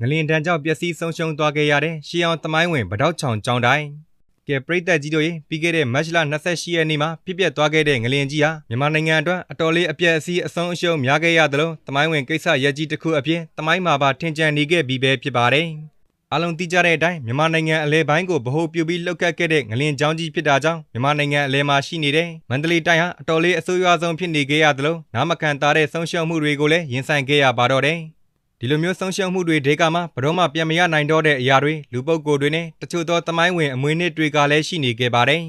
ငလင်တန်းကြောင့်ပျက်စီးဆုံးရှုံးသွားခဲ့ရတဲ့ရှီအောင်တမိုင်းဝင်ဗတောက်ချောင်ကျောင်းတိုင်းကဲပရိသတ်ကြီးတို့ရေပြီးခဲ့တဲ့မတ်လ28ရက်နေ့မှာဖြစ်ပျက်သွားခဲ့တဲ့ငလင်ကြီးဟာမြန်မာနိုင်ငံအတွက်အတော်လေးအပျက်အစီးအဆုံးအရှုံးများခဲ့ရသလိုတမိုင်းဝင်ကိစ္စရက်ကြီးတစ်ခုအပြင်တမိုင်းမှာပါထင်ကျန်နေခဲ့ပြီးပဲဖြစ်ပါတယ်အလုံးသိကြတဲ့အတိုင်းမြန်မာနိုင်ငံအလဲပိုင်းကိုဗဟိုပြုပြီးလှုပ်ခတ်ခဲ့တဲ့ငလင်ကြောင်းကြီးဖြစ်တာကြောင့်မြန်မာနိုင်ငံအလဲမှာရှိနေတဲ့မန္တလေးတိုင်းဟာအတော်လေးအဆိုးရွားဆုံးဖြစ်နေခဲ့ရသလိုနားမခံတာတဲ့ဆုံးရှုံးမှုတွေကိုလည်းရင်ဆိုင်ခဲ့ရပါတော့တယ် ဒီလိုမျိုးဆုံးရှုံးမှုတွေဒေကမှာဘရောမှပြန်မရနိုင်တော့တဲ့အရာတွေလူပုဂ္ဂိုလ်တွေနဲ့တချို့သောတမိုင်းဝင်အမွေနှစ်တွေကလည်းရှိနေခဲ့ပါတယ်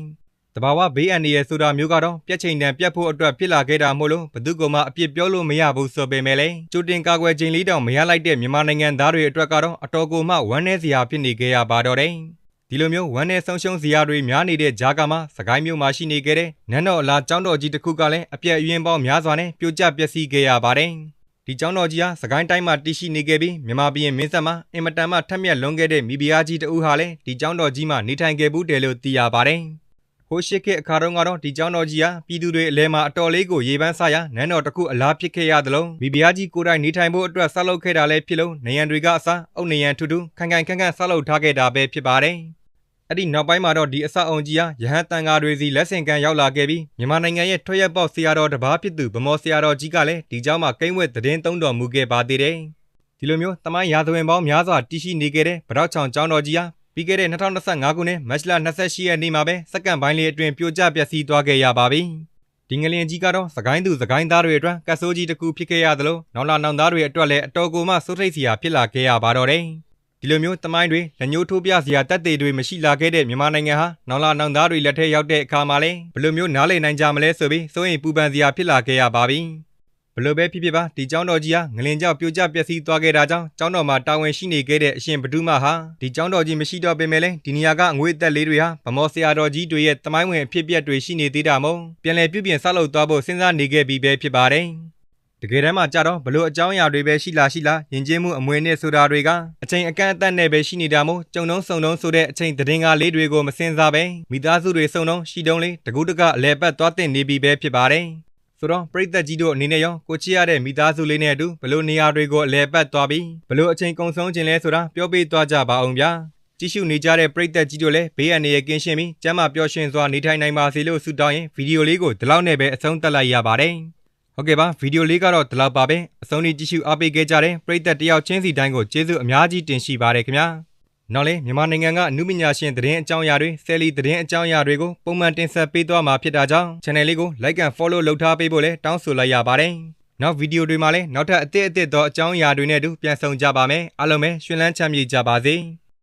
တဘာဝဘေးအန္တရာယ်ဆိုတာမျိုးကတော့ပြက်ချိန်တန်ပြက်ဖို့အတွက်ဖြစ်လာခဲ့တာမို့လို့ဘသူကမှအပြစ်ပြောလို့မရဘူးဆိုပေမဲ့လည်းကြိုတင်ကာကွယ်ခြင်းလေးတောင်မရလိုက်တဲ့မြန်မာနိုင်ငံသားတွေအတွက်ကတော့အတော်ကိုမှဝမ်းနည်းစရာဖြစ်နေခဲ့ရပါတော့တယ်ဒီလိုမျိုးဝမ်းနဲ့ဆုံးရှုံးစရာတွေများနေတဲ့ဂျာကာမှာစကိုင်းမြို့မှာရှိနေခဲ့တဲ့နန်းတော်အလားကျောင်းတော်ကြီးတစ်ခုကလည်းအပြည့်အယင်းပေါင်းများစွာနဲ့ပြိုကျပျက်စီးခဲ့ရပါတယ် ဒီကျောင်းတော်ကြီးဟာစကိုင်းတိုင်းမှာတည်ရှိနေခဲ့ပြီးမြန်မာပြည်မင်းဆက်မှာအင်မတန်မှထက်မြက်လွန်ခဲ့တဲ့မိဖုရားကြီးတဦးဟာလည်းဒီကျောင်းတော်ကြီးမှာနေထိုင်ခဲ့ဘူးတယ်လို့သိရပါတယ်။ဟိုရှိခေတ်အခါတုန်းကတော့ဒီကျောင်းတော်ကြီးဟာပြည်သူတွေအလဲမှာအတော်လေးကိုရေပန်းစားရနန်းတော်တစ်ခုအလားဖြစ်ခဲ့ရသလိုမိဖုရားကြီးကိုယ်တိုင်နေထိုင်ဖို့အတွက်ဆောက်လုပ်ခဲ့တာလည်းဖြစ်လို့နေရန်တွေကအစားအုတ်နေရန်ထူးထူးခိုင်ခိုင်ခန့်ခန့်ဆောက်လုပ်ထားခဲ့တာပဲဖြစ်ပါတယ်။ အဲ့ဒီနောက်ပိုင်းမှာတော့ဒီအဆောက်အုံကြီးဟာရဟန်းတန်ဃာတွေစီလက်ဆင့်ကမ်းရောက်လာခဲ့ပြီးမြန်မာနိုင်ငံရဲ့ထွက်ရက်ပေါက်ဆရာတော်တပါးဖြစ်သူဗမော်ဆရာတော်ကြီးကလည်းဒီကြောင်းမှာကိမ့်ဝဲသတင်းသုံးတော်မူခဲ့ပါသေးတယ်။ဒီလိုမျိုးတမိုင်းရာဇဝင်ပေါင်းများစွာတရှိနေခဲ့တဲ့ဗရောက်ချောင်ကျောင်းတော်ကြီးဟာပြီးခဲ့တဲ့2025ခုနှစ်မတ်လ28ရက်နေ့မှာပဲစက္ကန့်ပိုင်းလေးအတွင်းပြိုကျပျက်စီးသွားခဲ့ရပါပြီ။ဒီငလျင်ကြီးကတော့သခိုင်းသူသခိုင်းသားတွေအတွက်ကဆိုးကြီးတစ်ခုဖြစ်ခဲ့ရသလိုနောက်လာနောက်သားတွေအတွက်လည်းအတော်ကိုမှစိုးထိတ်စရာဖြစ်လာခဲ့ရပါတော့တယ်။ ဒီလိုမျိုးတမိုင်းတွေလက်ညှိုးထိုးပြစရာတက်သေးတွေမရှိလာခဲ့တဲ့မြန်မာနိုင်ငံဟာနောက်လာနောက်သားတွေလက်ထက်ရောက်တဲ့အခါမှာလည်းဘယ်လိုမျိုးနားလည်နိုင်ကြမလဲဆိုပြီးစိုးရင်ပူပန်စရာဖြစ်လာခဲ့ရပါပြီဘလို့ပဲဖြစ်ဖြစ်ပါဒီကျောင်းတော်ကြီးဟာငလင်ကြောက်ပြိုကျပျက်စီးသွားခဲ့တာကြောင့်ကျောင်းတော်မှာတာဝန်ရှိနေခဲ့တဲ့အရှင်ဘဒုမဟာဒီကျောင်းတော်ကြီးမရှိတော့ပေမဲ့လည်းဒီနေရာကအငွေအသက်လေးတွေဟာဗမောဆရာတော်ကြီးတွေရဲ့တမိုင်းဝင်အဖြစ်အပျက်တွေရှိနေသေးတာမို့ပြန်လည်ပြုပြင်ဆောက်လုပ်သွားဖို့စဉ်းစားနေခဲ့ပြီးပဲဖြစ်ပါတယ် တကယ်တမ်းမှာကြတော့ဘလို့အကြောင်းအရာတွေပဲရှိလာရှိလာယဉ်ကျေးမှုအမွေနဲ့ဆိုတာတွေကအချိန်အကန့်အသတ်နဲ့ပဲရှိနေတာမို့ကြုံတုံးစုံတုံးဆိုတဲ့အချိန်သတင်းကားလေးတွေကိုမစင်စားပဲမိသားစုတွေစုံတုံးရှိတုံးလေးတကူးတကအလဲပတ်သွားတင်နေပြီပဲဖြစ်ပါတယ်ဆိုတော့ပရိသတ်ကြီးတို့အနေနဲ့ရောကိုချစ်ရတဲ့မိသားစုလေးနဲ့အတူဘလို့နေရာတွေကိုအလဲပတ်သွားပြီးဘလို့အချိန်ကုန်ဆုံးခြင်းလဲဆိုတာပြောပြသွားကြပါအောင်ဗျာကြည့်ရှုနေကြတဲ့ပရိသတ်ကြီးတို့လည်းဘေးအန္တရာယ်ကင်းရှင်းပြီးကျန်းမာပျော်ရွှင်စွာနေထိုင်နိုင်ပါစေလို့ဆုတောင်းရင်ဗီဒီယိုလေးကိုဒီလောက်နဲ့ပဲအဆုံးသတ်လိုက်ရပါတယ် ဟုတ်ကဲ့ပါဗီဒီယိုလေးကတော့ဒီလောက်ပါပဲအဆုံးထိကြည့်ရှုအားပေးခဲ့ကြတဲ့ပရိသတ်တယောက်ချင်းစီတိုင်းကိုကျေးဇူးအများကြီးတင်ရှိပါတယ်ခင်ဗျာနောက်လေမြန်မာနိုင်ငံကအမှုပညာရှင်သတင်းအကြောင်းအရာတွေဆယ်လီသတင်းအကြောင်းအရာတွေကိုပုံမှန်တင်ဆက်ပေးသွားမှာဖြစ်တာကြောင့် channel လေးကို like and follow လုပ်ထားပေးဖို့လည်းတောင်းဆိုလိုက်ရပါတယ်နောက်ဗီဒီယိုတွေမှာလည်းနောက်ထပ်အသစ်အသစ်သောအကြောင်းအရာတွေနဲ့အတူပြန်ဆောင်ကြပါမယ်အားလုံးပဲရှင်လန်းချမ်းမြေ့ကြပါစေ